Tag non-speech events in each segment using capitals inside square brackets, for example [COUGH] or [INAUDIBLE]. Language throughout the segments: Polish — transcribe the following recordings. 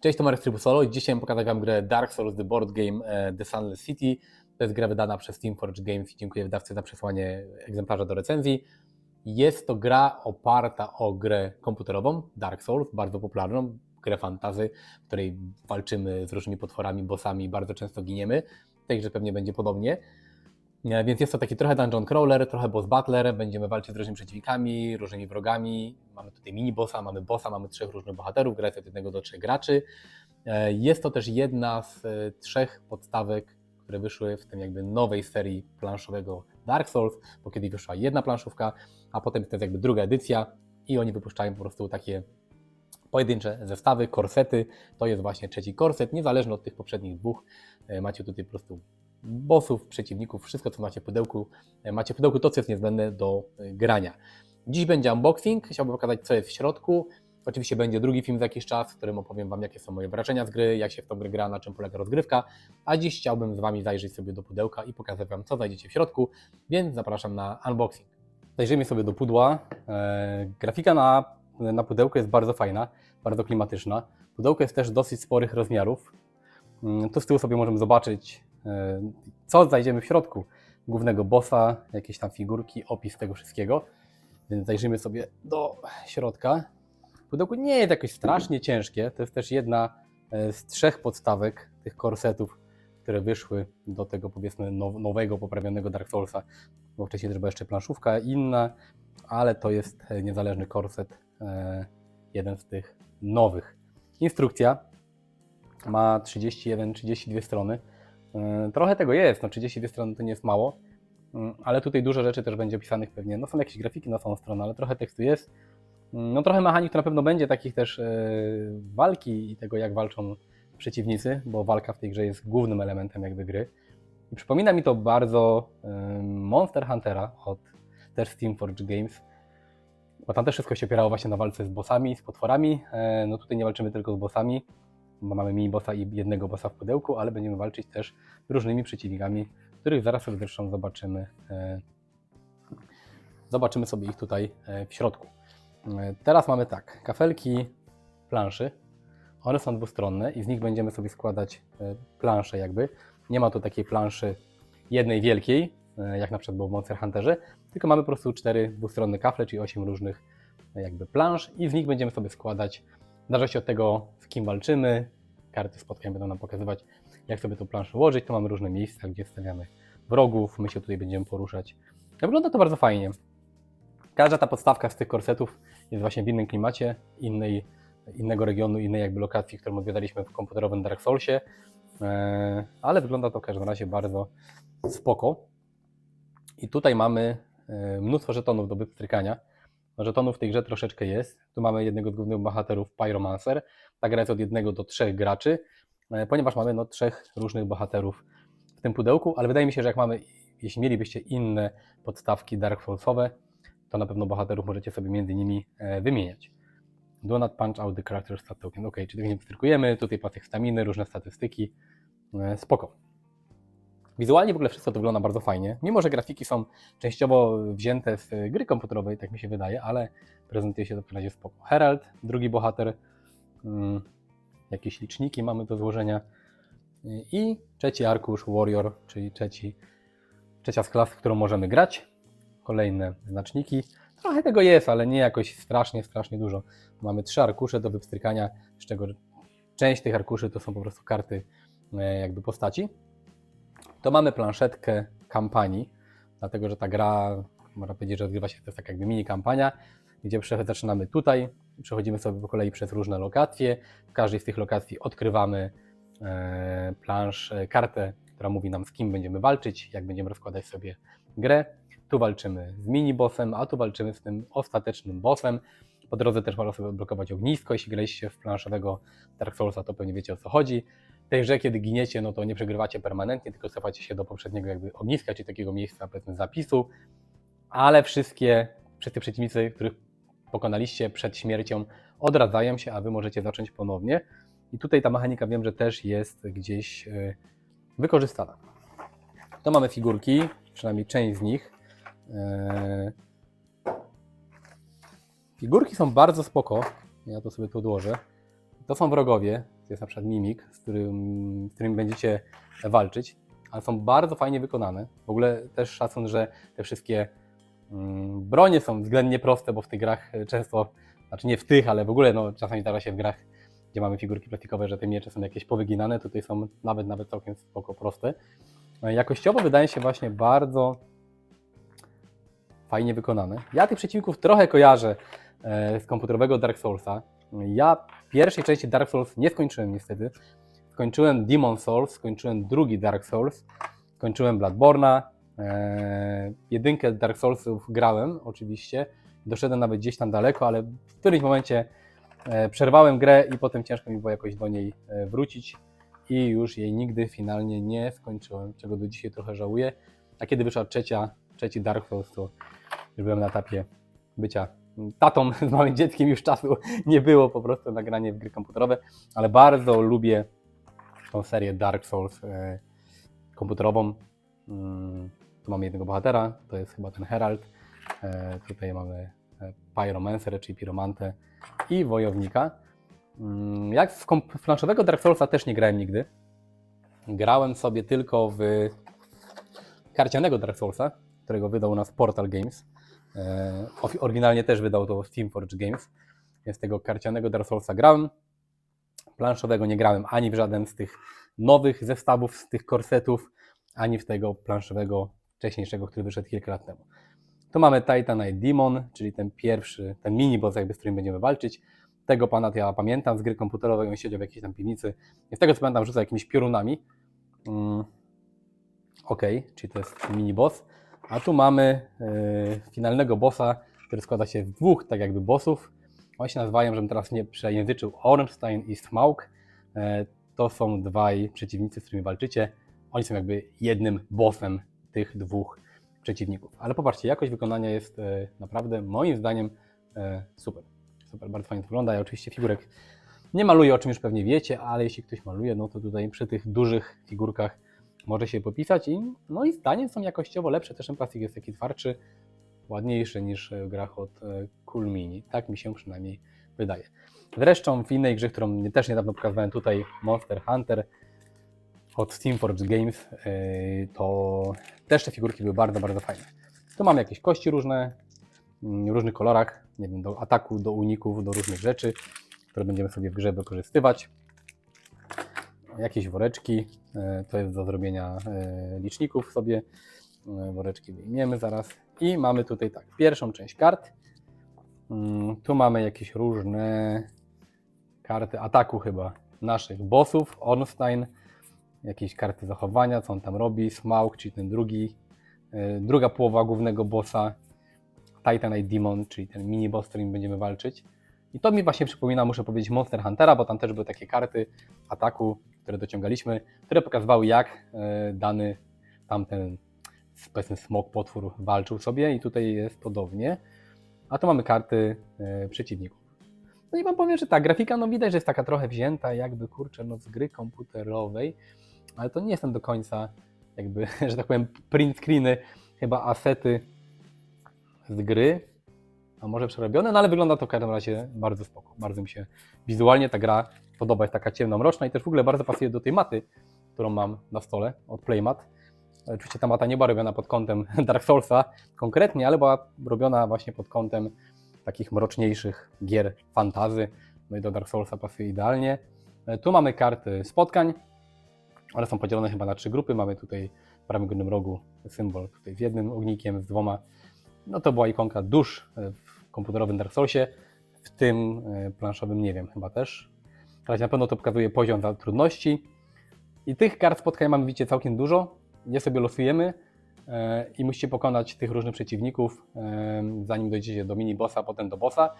Cześć, to Marek Trybu Solo i dzisiaj pokażę Wam grę Dark Souls The Board Game e, The Sunless City. To jest gra wydana przez Steamforge Games i dziękuję wydawcy za przesłanie egzemplarza do recenzji. Jest to gra oparta o grę komputerową Dark Souls, bardzo popularną, grę fantazy, w której walczymy z różnymi potworami, bossami, bardzo często giniemy. Grze pewnie będzie podobnie. E, Więc jest to taki trochę dungeon crawler, trochę boss battler, będziemy walczyć z różnymi przeciwnikami, różnymi wrogami. Mamy tutaj mini bossa, mamy bossa, mamy trzech różnych bohaterów, gra jest od jednego do trzech graczy. E, Jest to też jedna z e, trzech podstawek, które wyszły w tym jakby nowej serii planszowego Dark Souls, bo kiedyś wyszła jedna planszówka, a potem to jest jakby druga edycja i oni wypuszczają po prostu takie pojedyncze zestawy, korsety. To jest właśnie trzeci korset, niezależny od tych poprzednich dwóch. Macie tutaj po prostu bossów, przeciwników, wszystko co macie w pudełku. E, Macie w pudełku to, co jest niezbędne do e, grania. Dziś będzie unboxing, chciałbym pokazać co jest w środku. Oczywiście będzie drugi film za jakiś czas, w którym opowiem Wam jakie są moje wrażenia z gry, jak się w tą grę gra, na czym polega rozgrywka. A dziś chciałbym z Wami zajrzeć sobie do pudełka i pokazać Wam co znajdziecie w środku, więc zapraszam na unboxing. Zajrzyjmy sobie do pudła. E, grafika na, na pudełku jest bardzo fajna, bardzo klimatyczna. Pudełko jest też dosyć sporych rozmiarów. Mm, Tu z tyłu sobie możemy zobaczyć, co znajdziemy w środku. Głównego bossa, jakieś tam figurki, opis tego wszystkiego. Więc zajrzyjmy sobie do środka. Pudełko nie jest jakoś strasznie ciężkie. To jest też jedna e, z trzech podstawek tych korsetów, które wyszły do tego powiedzmy now- nowego, poprawionego Dark Soulsa. Bo wcześniej też była jeszcze planszówka inna, ale to jest e, niezależny korset, e, jeden z tych nowych. Instrukcja ma 31-32 strony. E, Trochę tego jest, no 32 strony to nie jest mało, Mm, ale tutaj dużo rzeczy też będzie opisanych pewnie. No są jakieś grafiki na samą stronę, ale trochę tekstu jest. Mm, No trochę mechanik to na pewno będzie takich też e, walki i tego jak walczą przeciwnicy, bo walka w tej grze jest głównym elementem jakby gry. I przypomina mi to bardzo e, Monster Huntera od też Steamforge Games, bo tam też wszystko się opierało właśnie na walce z bossami, z potworami. No tutaj nie walczymy tylko z bossami, bo mamy mini bossa i jednego bossa w pudełku, ale będziemy walczyć też różnymi przeciwnikami, których zaraz zresztą zobaczymy. e, Zobaczymy sobie ich tutaj e, w środku. E, Teraz mamy tak, kafelki planszy. One są dwustronne i z nich będziemy sobie składać plansze jakby. Nie ma tu takiej planszy jednej wielkiej, jak na przykład było w Monster Hunterze, tylko mamy po prostu cztery dwustronne kafle, czyli osiem różnych jakby plansz i z nich będziemy sobie składać, w zależności od tego z kim walczymy, karty spotkań będą nam pokazywać, jak sobie tą planszę ułożyć. Tu mamy różne miejsca, gdzie stawiamy wrogów, my się tutaj będziemy poruszać. No, Wygląda to bardzo fajnie. Każda ta podstawka z tych korsetów jest właśnie w innym klimacie, innej, innego regionu, innej jakby lokacji, którą odwiedzaliśmy w komputerowym Dark Soulsie, Eee, ale wygląda to w każdym razie bardzo spoko. I tutaj mamy e, mnóstwo żetonów do wypstrykania. Żetonów w tej grze troszeczkę jest. Tu mamy jednego z głównych bohaterów, Pyromancer. Ta gra jest od jednego do trzech graczy, e, ponieważ mamy no, trzech różnych bohaterów w tym pudełku, ale wydaje mi się, że jak mamy, jeśli mielibyście inne podstawki Dark Soulsowe, to na pewno bohaterów możecie sobie między nimi e, wymieniać. Do not punch out the character stat token. Ok, czyli nie pstrykujemy, tutaj pasek staminy, różne statystyki. E, Spoko. Wizualnie w ogóle wszystko to wygląda bardzo fajnie. Mimo, że grafiki są częściowo wzięte z gry komputerowej, tak mi się wydaje, ale prezentuje się to w razie spoko. Herald, drugi bohater, mm, jakieś liczniki mamy do złożenia i trzeci arkusz Warrior, czyli trzeci, trzecia z klas, w którą możemy grać. Kolejne znaczniki. Trochę tego jest, ale nie jakoś strasznie, strasznie dużo. Mamy trzy arkusze do wypstrykania, z czego część tych arkuszy to są po prostu karty e, jakby postaci. To mamy planszetkę kampanii, dlatego że ta gra, można powiedzieć, że odgrywa się to tak jakby mini kampania, gdzie zaczynamy tutaj, przechodzimy sobie po kolei przez różne lokacje. W każdej z tych lokacji odkrywamy e, plansz, e, kartę, która mówi nam z kim będziemy walczyć, jak będziemy rozkładać sobie grę. Tu walczymy z mini-bossem, a tu walczymy z tym ostatecznym bossem. Po drodze też można sobie odblokować ognisko. Jeśli graliście w planszowego Dark Soulsa, to pewnie wiecie o co chodzi. Tej kiedy giniecie, no to nie przegrywacie permanentnie, tylko cofacie się do poprzedniego jakby ogniska, czy takiego miejsca, powiedzmy, zapisu. Ale wszystkie, przeciwnicy, których pokonaliście przed śmiercią, odradzają się, a wy możecie zacząć ponownie. I tutaj ta mechanika wiem, że też jest gdzieś e, wykorzystana. To mamy figurki, przynajmniej część z nich. E, Figurki są bardzo spoko. Ja to sobie tu odłożę. To są wrogowie. To jest na przykład mimik, z którym, z którym będziecie walczyć, ale są bardzo fajnie wykonane. W ogóle też szacun, że te wszystkie mm, bronie są względnie proste, bo w tych grach często, znaczy nie w tych, ale w ogóle no, czasami zdarza się w grach, gdzie mamy figurki plastikowe, że te miecze są jakieś powyginane, tutaj są nawet nawet całkiem spoko proste. E, Jakościowo wydaje się właśnie bardzo fajnie wykonane. Ja tych przeciwników trochę kojarzę e, z komputerowego Dark Soulsa. Ja pierwszej części Dark Souls nie skończyłem niestety. Skończyłem Demon Souls, skończyłem drugi Dark Souls, skończyłem Bloodborne'a. E, jedynkę Dark Soulsów grałem oczywiście. Doszedłem nawet gdzieś tam daleko, ale w którymś momencie e, przerwałem grę i potem ciężko mi było jakoś do niej e, wrócić i już jej nigdy finalnie nie skończyłem, czego do dzisiaj trochę żałuję. A kiedy wyszła trzecia, trzeci Dark Souls, to już byłem na etapie bycia tatą [LAUGHS] z małym dzieckiem, już czasu [LAUGHS] nie było po prostu na granie w gry komputerowe, ale bardzo lubię tą serię Dark Souls e, komputerową. Mm, tu mamy jednego bohatera, to jest chyba ten Herald. E, tutaj mamy e, Pyromancer, czyli Piromantę i Wojownika. Mm, jak w, planszowego Dark Soulsa też nie grałem nigdy. Grałem sobie tylko w karcianego Dark Soulsa, którego wydał u nas Portal Games. E, Oryginalnie też wydał to Steamforge Games, więc tego karcianego Dark Soulsa grałem. Planszowego nie grałem ani w żaden z tych nowych zestawów, z tych korsetów, ani w tego planszowego wcześniejszego, który wyszedł kilka lat temu. Tu mamy Titanite Demon, czyli ten pierwszy, ten mini boss, jakby z którym będziemy walczyć. Tego pana ja pamiętam z gry komputerowej, on siedział w jakiejś tam piwnicy. I z tego co pamiętam, rzucał jakimiś piorunami. Mm. Ok, czyli to jest mini boss. A tu mamy yy, finalnego bossa, który składa się z dwóch, tak jakby bossów. Oni się nazywają, żebym teraz nie przejęzyczył, Ornstein i Smaug. E, To są dwaj przeciwnicy, z którymi walczycie. Oni są jakby jednym bossem tych dwóch przeciwników. Ale popatrzcie, jakość wykonania jest e, naprawdę moim zdaniem e, super. Super, bardzo fajnie to wygląda. Ja oczywiście figurek nie maluję, o czym już pewnie wiecie, ale jeśli ktoś maluje, no to tutaj przy tych dużych figurkach może się popisać i no i zdaniem są jakościowo lepsze. Też ten plastik jest taki twardszy, ładniejszy niż w grach od e, Cool Mini. Tak mi się przynajmniej wydaje. Zresztą w innej grze, którą też niedawno pokazywałem tutaj, Monster Hunter od Steamforge Games, yy, to też te figurki były bardzo, bardzo fajne. Tu mamy jakieś kości różne, mm, w różnych kolorach, nie wiem, do ataku, do uników, do różnych rzeczy, które będziemy sobie w grze wykorzystywać. Jakieś woreczki, yy, to jest do zrobienia yy, liczników sobie. Yy, Woreczki wyjmiemy zaraz. I mamy tutaj tak, pierwszą część kart. Mm, Tu mamy jakieś różne karty ataku chyba naszych bossów. Ornstein, jakieś karty zachowania, co on tam robi. Smaug, czyli ten drugi, druga połowa głównego bossa. Titanite Demon, czyli ten mini boss, z którym będziemy walczyć. I to mi właśnie przypomina, muszę powiedzieć, Monster Huntera, bo tam też były takie karty ataku, które dociągaliśmy, które pokazywały, jak y, dany tamten powiedzmy smok potwór walczył sobie i tutaj jest podobnie. A tu mamy karty e, przeciwników. No i wam powiem, że ta grafika, no widać, że jest taka trochę wzięta jakby, kurczę, no z gry komputerowej, ale to nie jestem do końca jakby, [LAUGHS] że tak powiem, print screeny, chyba asety z gry, a może przerobione, no ale wygląda to w każdym razie bardzo spoko. Bardzo mi się wizualnie ta gra podoba, jest taka ciemnomroczna i też w ogóle bardzo pasuje do tej maty, którą mam na stole od Playmat. Oczywiście ta mata nie była robiona pod kątem [LAUGHS] Dark Soulsa konkretnie, ale była robiona właśnie pod kątem takich mroczniejszych gier fantazy. No i do Dark Soulsa pasuje idealnie. E, Tu mamy karty spotkań. One są podzielone chyba na trzy grupy. Mamy tutaj w prawym górnym rogu symbol tutaj z jednym ognikiem, z dwoma. No to była ikonka dusz e, komputerowym Dark Soulsie. W tym e, planszowym nie wiem, chyba też. Ale na pewno to pokazuje poziom trudności. I tych kart spotkań mamy, widzicie, całkiem dużo. Je sobie losujemy e, i musicie pokonać tych różnych przeciwników, e, zanim dojdziecie do mini bossa, potem do bossa.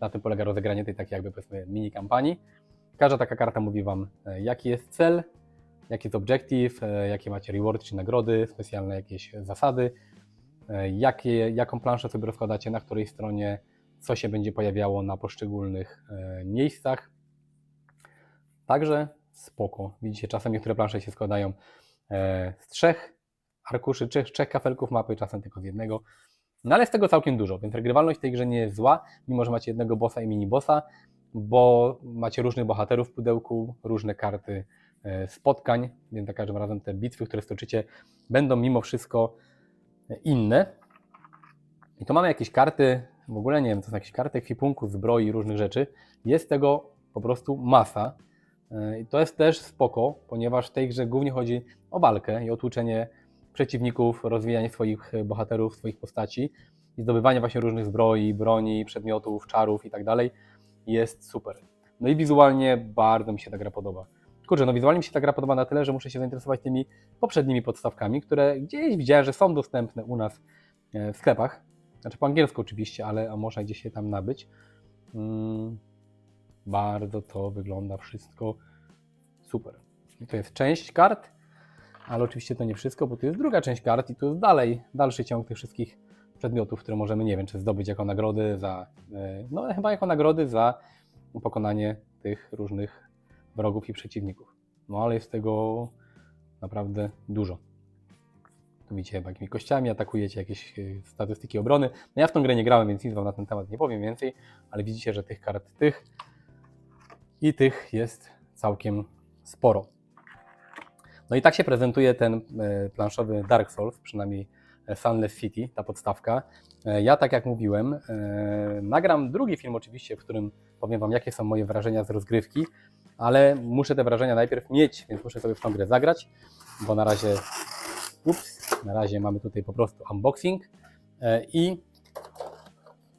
Na tym polega rozegranie tej takiej jakby powiedzmy mini kampanii. Każda taka karta mówi Wam, jaki jest cel, jaki jest objective, jakie macie reward czy nagrody, specjalne jakieś zasady, jakie, jaką planszę sobie rozkładacie, na której stronie, co się będzie pojawiało na poszczególnych e, miejscach. Także spoko. Widzicie, czasem niektóre plansze się składają e, z trzech arkuszy, trzech, trzech kafelków mapy, czasem tylko z jednego. No ale z tego całkiem dużo, więc regrywalność tej grze nie jest zła, mimo że macie jednego bossa i mini bossa. bo macie różnych bohaterów w pudełku, różne karty e, spotkań, więc za każdym razem te bitwy, które stoczycie, będą mimo wszystko e, inne. I tu mamy jakieś karty, w ogóle nie wiem, to są jakieś karty ekwipunku, zbroi, różnych rzeczy. Jest tego po prostu masa. E, I to jest też spoko, ponieważ w tej grze głównie chodzi o walkę i o tłuczenie przeciwników, rozwijanie swoich bohaterów, swoich postaci i zdobywanie właśnie różnych zbroi, broni, przedmiotów, czarów i tak dalej. Jest super. No i wizualnie bardzo mi się ta gra podoba. Kurczę, no wizualnie mi się ta gra podoba na tyle, że muszę się zainteresować tymi poprzednimi podstawkami, które gdzieś widziałem, że są dostępne u nas e, w sklepach. Znaczy po angielsku oczywiście, ale można gdzieś się tam nabyć. Mm, bardzo to wygląda wszystko super. I to jest część kart, ale oczywiście to nie wszystko, bo tu jest druga część kart i tu jest dalej, dalszy ciąg tych wszystkich przedmiotów, które możemy, nie wiem, czy zdobyć jako nagrody za, e, no chyba jako nagrody za pokonanie tych różnych wrogów i przeciwników. No ale jest tego naprawdę dużo. Tu widzicie, jakimi kościami atakujecie, jakieś e, statystyki obrony. No ja w tą grę nie grałem, więc nic Wam na ten temat nie powiem więcej, ale widzicie, że tych kart tych i tych jest całkiem sporo. No i tak się prezentuje ten e, planszowy Dark Souls, przynajmniej e, Sunless City, ta podstawka. Ja, tak jak mówiłem, nagram drugi film oczywiście, w którym powiem Wam, jakie są moje wrażenia z rozgrywki, ale muszę te wrażenia najpierw mieć, więc muszę sobie w tą grę zagrać, bo na razie, ups, na razie mamy tutaj po prostu unboxing E, i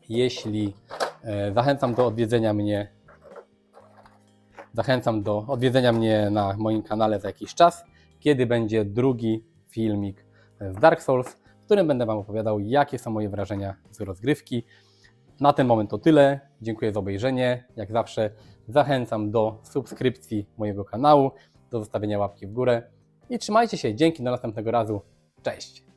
jeśli e, zachęcam do odwiedzenia mnie Zachęcam do odwiedzenia mnie na moim kanale za jakiś czas, kiedy będzie drugi filmik z Dark Souls, w którym będę Wam opowiadał, jakie są moje wrażenia z rozgrywki. Na ten moment to tyle. Dziękuję za obejrzenie. Jak zawsze zachęcam do subskrypcji mojego kanału, do zostawienia łapki w górę i trzymajcie się. Dzięki, do następnego razu. Cześć!